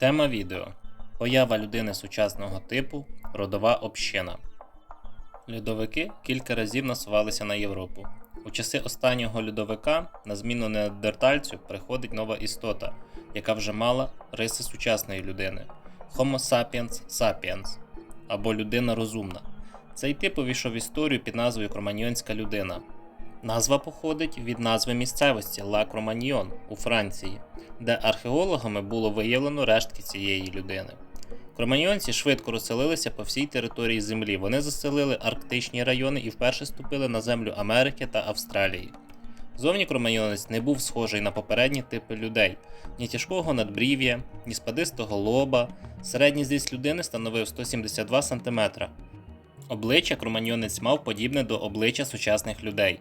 Тема відео Поява людини сучасного типу, родова община. Льодовики кілька разів насувалися на Європу. У часи останнього льодовика на зміну неандертальцю приходить нова істота, яка вже мала риси сучасної людини Homo sapiens sapiens або людина розумна. Цей тип увійшов в історію під назвою Кроманьйонська людина. Назва походить від назви місцевості Ла Кроманьйон у Франції, де археологами було виявлено рештки цієї людини. Кроманьйонці швидко розселилися по всій території землі. Вони заселили арктичні райони і вперше ступили на землю Америки та Австралії. Зовні кроманьйонець не був схожий на попередні типи людей: ні тяжкого надбрів'я, ні спадистого лоба. Середній зріст людини становив 172 см. Обличчя кроманьйонець мав подібне до обличчя сучасних людей.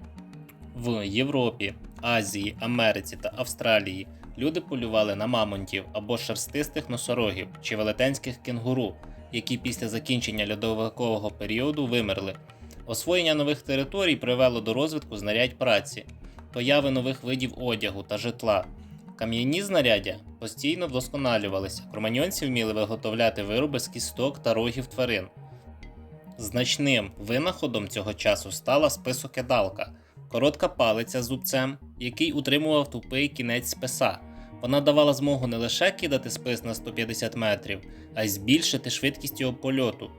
В Європі, Азії, Америці та Австралії люди полювали на мамонтів або шерстистих носорогів чи велетенських кенгуру, які після закінчення льодовикового періоду вимерли. Освоєння нових територій привело до розвитку знарядь праці, появи нових видів одягу та житла. Кам'яні знаряддя постійно вдосконалювалися. Кроманьонці вміли виготовляти вироби з кісток та рогів тварин. Значним винаходом цього часу стала списокидалка – коротка палиця з зубцем, який утримував тупий кінець списа. Вона давала змогу не лише кидати спис на 150 метрів, а й збільшити швидкість його польоту.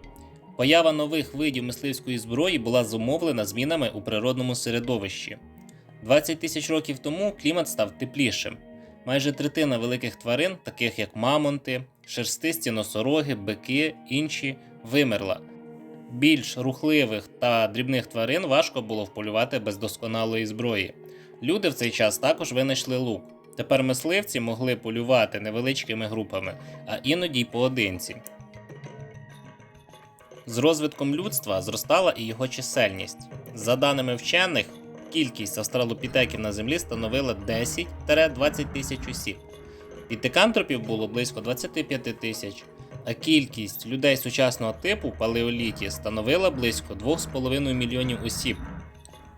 Поява нових видів мисливської зброї була зумовлена змінами у природному середовищі. 20 тисяч років тому клімат став теплішим. Майже третина великих тварин, таких як мамонти, шерстисті носороги, бики, інші, вимерла. Більш рухливих та дрібних тварин важко було вполювати без досконалої зброї. Люди в цей час також винайшли лук. Тепер мисливці могли полювати невеличкими групами, а іноді й поодинці. З розвитком людства зростала і його чисельність. За даними вчених, кількість австралопітеків на землі становила 10-20 тисяч осіб. Пітекантропів було близько 25 тисяч, а кількість людей сучасного типу в палеоліті становила близько 2,5 мільйонів осіб.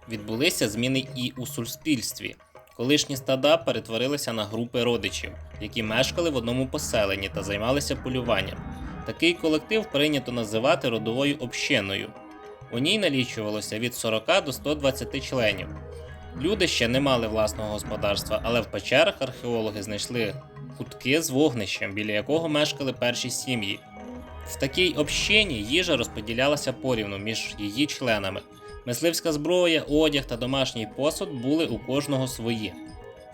Відбулися зміни і у суспільстві. Колишні стада перетворилися на групи родичів, які мешкали в одному поселенні та займалися полюванням. Такий колектив прийнято називати родовою общиною. У ній налічувалося від 40 до 120 членів. Люди ще не мали власного господарства, але в печерах археологи знайшли кутки з вогнищем, біля якого мешкали перші сім'ї. В такій общині їжа розподілялася порівну між її членами. Мисливська зброя, одяг та домашній посуд були у кожного свої.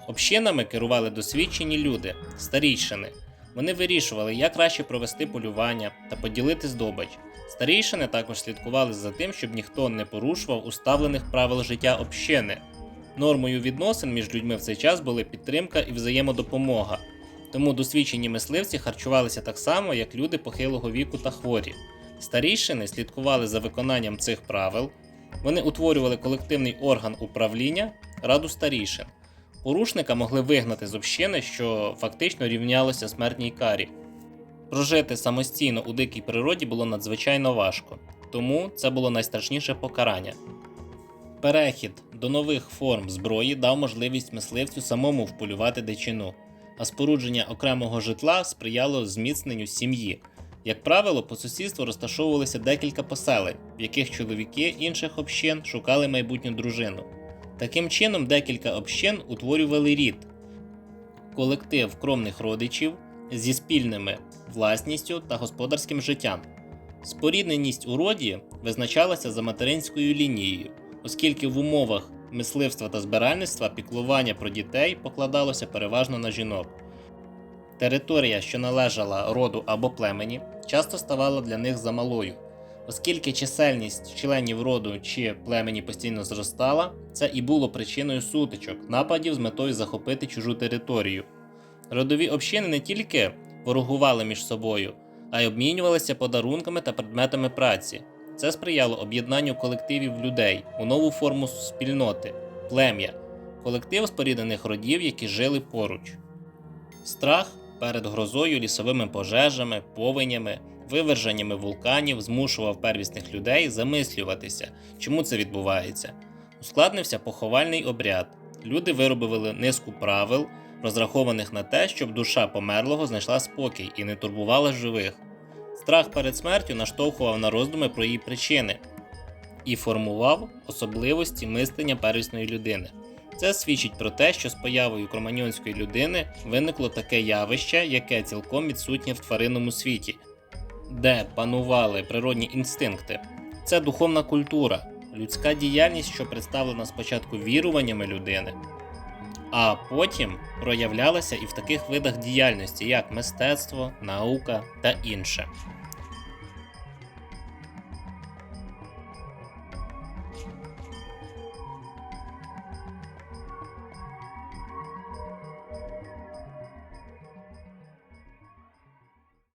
Общинами керували досвідчені люди, старійшини. Вони вирішували, як краще провести полювання та поділити здобич. Старійшини також слідкували за тим, щоб ніхто не порушував уставлених правил життя общини. Нормою відносин між людьми в цей час були підтримка і взаємодопомога. Тому досвідчені мисливці харчувалися так само, як люди похилого віку та хворі. Старійшини слідкували за виконанням цих правил. Вони утворювали колективний орган управління раду старішин. Порушника могли вигнати з общини, що фактично рівнялося смертній карі. Прожити самостійно у дикій природі було надзвичайно важко, тому це було найстрашніше покарання. Перехід до нових форм зброї дав можливість мисливцю самому вполювати дичину, а спорудження окремого житла сприяло зміцненню сім'ї. Як правило, по сусідству розташовувалися декілька поселень, в яких чоловіки інших общин шукали майбутню дружину. Таким чином, декілька общин утворювали рід, колектив кровних родичів зі спільними власністю та господарським життям. Спорідненість у роді визначалася за материнською лінією, оскільки в умовах мисливства та збиральництва піклування про дітей покладалося переважно на жінок. Територія, що належала роду або племені, часто ставала для них замалою. Оскільки чисельність членів роду чи племені постійно зростала, це і було причиною сутичок, нападів з метою захопити чужу територію. Родові общини не тільки ворогували між собою, а й обмінювалися подарунками та предметами праці. Це сприяло об'єднанню колективів людей у нову форму спільноти плем'я, колектив споріднених родів, які жили поруч. Страх перед грозою, лісовими пожежами, повенями, виверженнями вулканів змушував первісних людей замислюватися, чому це відбувається. Ускладнився поховальний обряд. Люди виробили низку правил, розрахованих на те, щоб душа померлого знайшла спокій і не турбувала живих. Страх перед смертю наштовхував на роздуми про її причини і формував особливості мислення первісної людини. Це свідчить про те, що з появою кроманьонської людини виникло таке явище, яке цілком відсутнє в тваринному світі, де панували природні інстинкти. Це духовна культура, людська діяльність, що представлена спочатку віруваннями людини, а потім проявлялася і в таких видах діяльності, як мистецтво, наука та інше.